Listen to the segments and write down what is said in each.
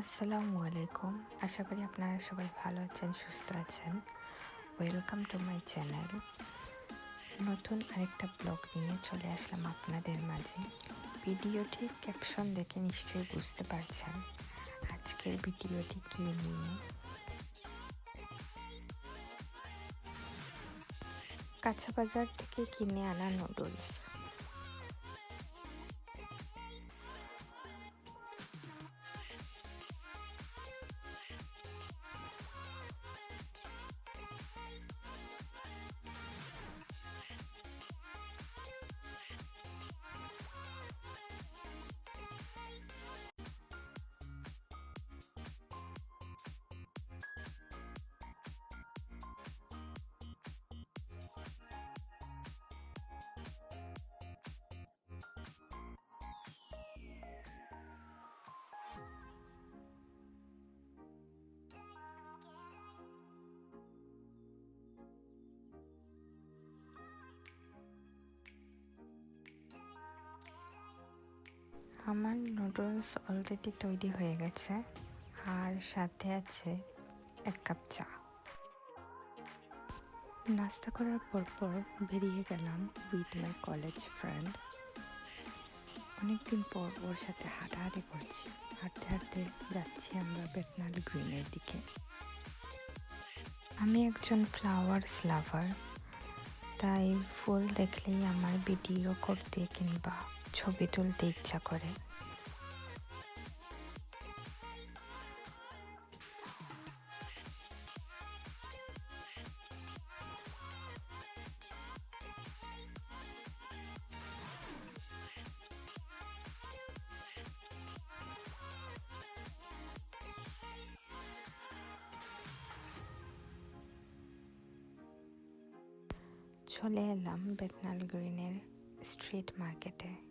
আসসালামু আলাইকুম। আশা করি আপনারা সবাই ভালো আছেন, সুস্থ আছেন। ওয়েলকাম টু মাই চ্যানেল নতুন আরেকটা ব্লগ নিয়ে চলে আসলাম আপনাদের মাঝে। ভিডিওটি ক্যাপশন দেখে নিশ্চয়ই বুঝতে পারছেন। আজকের ভিডিওটি কী নিয়ে? কাঁচা বাজার থেকে কিনে আনা নুডলস আমার নুডলস অলরেডি তৈরি হয়ে গেছে। আর সাথে আছে এক কাপ চা। নাস্তা করার পর পর বেরিয়ে গেলাম উইথ মাই কলেজ ফ্রেন্ড অনেকদিন পর ওর সাথে হাঁটাহাঁটি করছি। হাঁটতে হাঁটতে যাচ্ছি আমরা বেতনাল গ্রিনের দিকে। আমি একজন ফ্লাওয়ার্স লাভার তাই ফুল দেখলেই আমার ভিডিও করতে কিংবা ছবি তুলতে ইচ্ছা করে। চলে এলাম বেতনাল গ্রিনের স্ট্রিট মার্কেটে।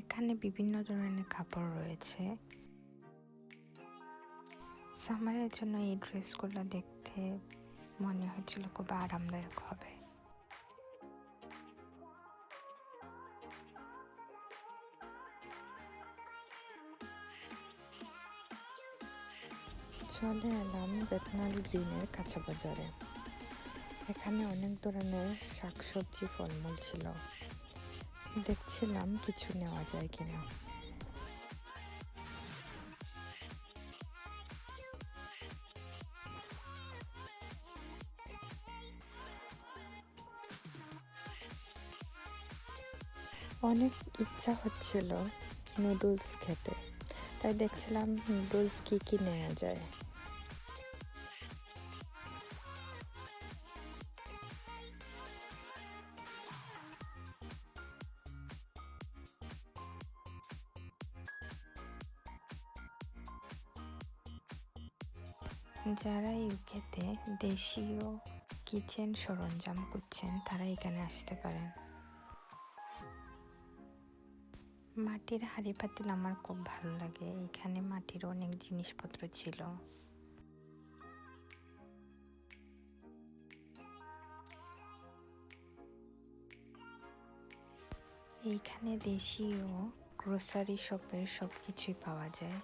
এখানে বিভিন্ন ধরনের কাপড় রয়েছে। সামারের জন্য এই ড্রেসগুলো দেখতে মনে হচ্ছিল খুব আরামদায়ক হবে। চলে এলাম বেতনাল গ্রিনের কাঁচা বাজারে। এখানে অনেক ধরনের শাকসবজি ফলমূল ছিল। দেখছিলাম কিছু নেওয়া যায় কিনা। অনেক ইচ্ছা হচ্ছিল নুডলস খেতে। তাই দেখছিলাম নুডলস কী কী নেওয়া যায়। যারা ইউকেতে দেশীয় কিচেন সরঞ্জাম খুঁজছেন, তারা এখানে আসতে পারেন। মাটির হাঁড়ি পাতিল আমার খুব ভালো লাগে। এখানে মাটির অনেক জিনিসপত্র ছিল। এইখানে দেশীয় গ্রোসারি শপের সব কিছুই পাওয়া যায়।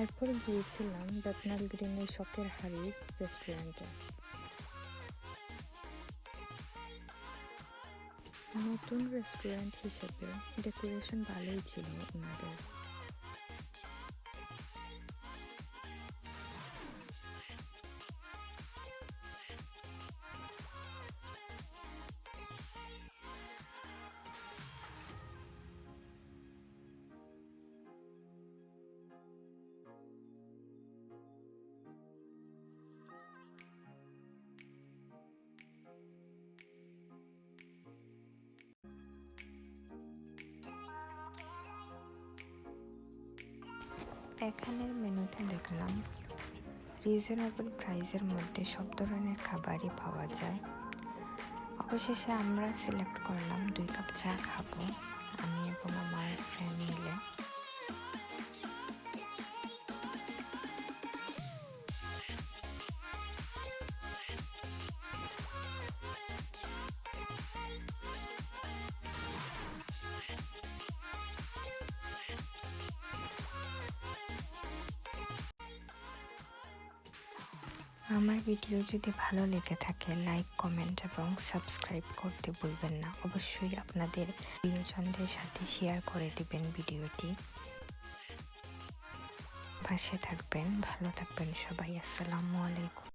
এরপর গিয়েছিলাম বেতনাল গ্রিনের শখের হাড়ি রেস্টুরেন্টে। নতুন রেস্টুরেন্ট হিসেবে ডেকোরেশন ভালোই ছিল ওনাদের। এখানের মেনুতে দেখলাম রিজনেবল প্রাইসের মধ্যে সব ধরনের খাবারই পাওয়া যায়। অবশেষে আমরা সিলেক্ট করলাম দুই কাপ চা খাব। আমি এবং আমার ফ্রেন্ড মিলে। আমার ভিডিও যদি ভালো লেগে থাকে লাইক কমেন্ট এবং সাবস্ক্রাইব করতে ভুলবেন না। অবশ্যই আপনাদের প্রিয়জনদের সাথে শেয়ার করে দিবেন ভিডিওটি। পাশে থাকবেন, ভালো থাকবেন সবাই। আসসালামু আলাইকুম।